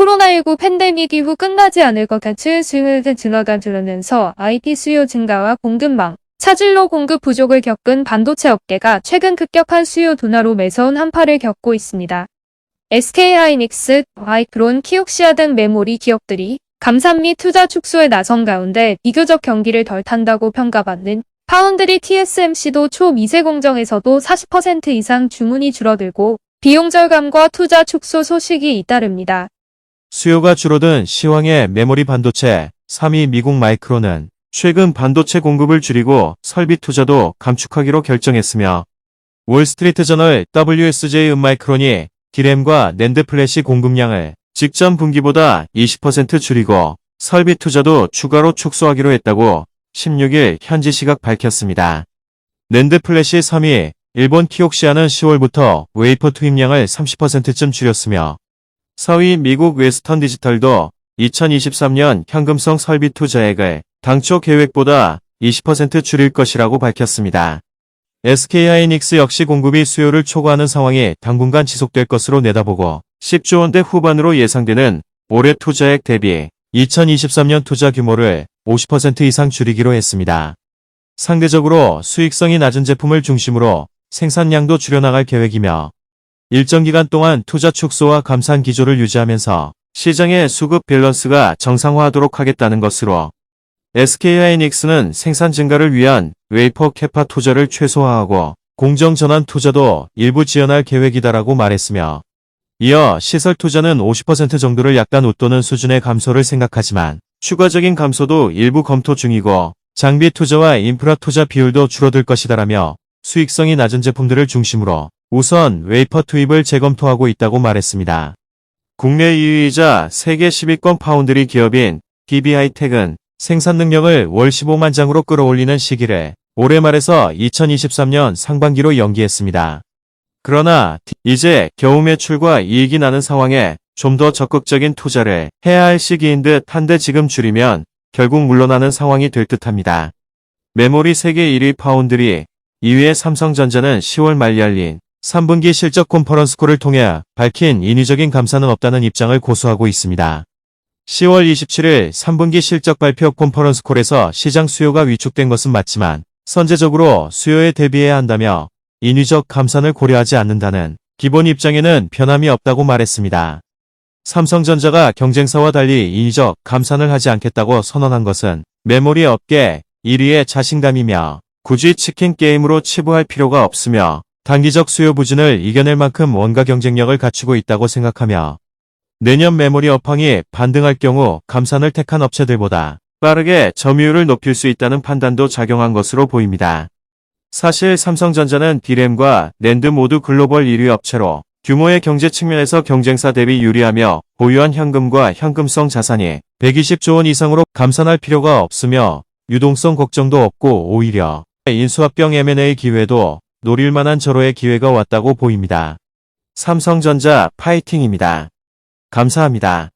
코로나19 팬데믹 이후 끝나지 않을 것 같은 수요일 증가가 들으면서 IT 수요 증가와 공급망, 차질로 공급 부족을 겪은 반도체 업계가 최근 급격한 수요 둔화로 매서운 한파를 겪고 있습니다. SK하이닉스, 마이크론, 키옥시아 등 메모리 기업들이 감산 및 투자 축소에 나선 가운데 비교적 경기를 덜 탄다고 평가받는 파운드리 TSMC도 초미세 공정에서도 40% 이상 주문이 줄어들고 비용 절감과 투자 축소 소식이 잇따릅니다. 수요가 줄어든 시황의 메모리 반도체 3위 미국 마이크론은 최근 반도체 공급을 줄이고 설비 투자도 감축하기로 결정했으며 월스트리트 저널 WSJ 음마이크론이 디램과 낸드 플래시 공급량을 직전 분기보다 20% 줄이고 설비 투자도 추가로 축소하기로 했다고 16일 현지 시각 밝혔습니다. 낸드 플래시 3위 일본 키옥시아는 10월부터 웨이퍼 투입량을 30%쯤 줄였으며 4위 미국 웨스턴 디지털도 2023년 현금성 설비 투자액을 당초 계획보다 20% 줄일 것이라고 밝혔습니다. SK하이닉스 역시 공급이 수요를 초과하는 상황이 당분간 지속될 것으로 내다보고 10조 원대 후반으로 예상되는 올해 투자액 대비 2023년 투자 규모를 50% 이상 줄이기로 했습니다. 상대적으로 수익성이 낮은 제품을 중심으로 생산량도 줄여나갈 계획이며 일정 기간 동안 투자 축소와 감산 기조를 유지하면서 시장의 수급 밸런스가 정상화하도록 하겠다는 것으로 SK하이닉스는 생산 증가를 위한 웨이퍼 캐파 투자를 최소화하고 공정 전환 투자도 일부 지연할 계획이다라고 말했으며 이어 시설 투자는 50% 정도를 약간 웃도는 수준의 감소를 생각하지만 추가적인 감소도 일부 검토 중이고 장비 투자와 인프라 투자 비율도 줄어들 것이다라며 수익성이 낮은 제품들을 중심으로 우선 웨이퍼 투입을 재검토하고 있다고 말했습니다. 국내 2위이자 세계 10위권 파운드리 기업인 DB하이텍은 생산 능력을 월 15만 장으로 끌어올리는 시기를 올해 말에서 2023년 상반기로 연기했습니다. 그러나 이제 겨우 매출과 이익이 나는 상황에 좀 더 적극적인 투자를 해야 할 시기인 듯 한데 지금 줄이면 결국 물러나는 상황이 될 듯합니다. 메모리 세계 1위 파운드리, 2위의 삼성전자는 10월 말 열린 3분기 실적 컨퍼런스 콜을 통해 밝힌 인위적인 감사는 없다는 입장을 고수하고 있습니다. 10월 27일 3분기 실적 발표 컨퍼런스 콜에서 시장 수요가 위축된 것은 맞지만 선제적으로 수요에 대비해야 한다며 인위적 감산을 고려하지 않는다는 기본 입장에는 변함이 없다고 말했습니다. 삼성전자가 경쟁사와 달리 인위적 감산을 하지 않겠다고 선언한 것은 메모리 업계 1위의 자신감이며 굳이 치킨 게임으로 치부할 필요가 없으며 단기적 수요 부진을 이겨낼 만큼 원가 경쟁력을 갖추고 있다고 생각하며 내년 메모리 업황이 반등할 경우 감산을 택한 업체들보다 빠르게 점유율을 높일 수 있다는 판단도 작용한 것으로 보입니다. 사실 삼성전자는 디램과 낸드 모두 글로벌 1위 업체로 규모의 경제 측면에서 경쟁사 대비 유리하며 보유한 현금과 현금성 자산이 120조 원 이상으로 감산할 필요가 없으며 유동성 걱정도 없고 오히려 인수합병 M&A 기회도 노릴 만한 절호의 기회가 왔다고 보입니다. 삼성전자 파이팅입니다. 감사합니다.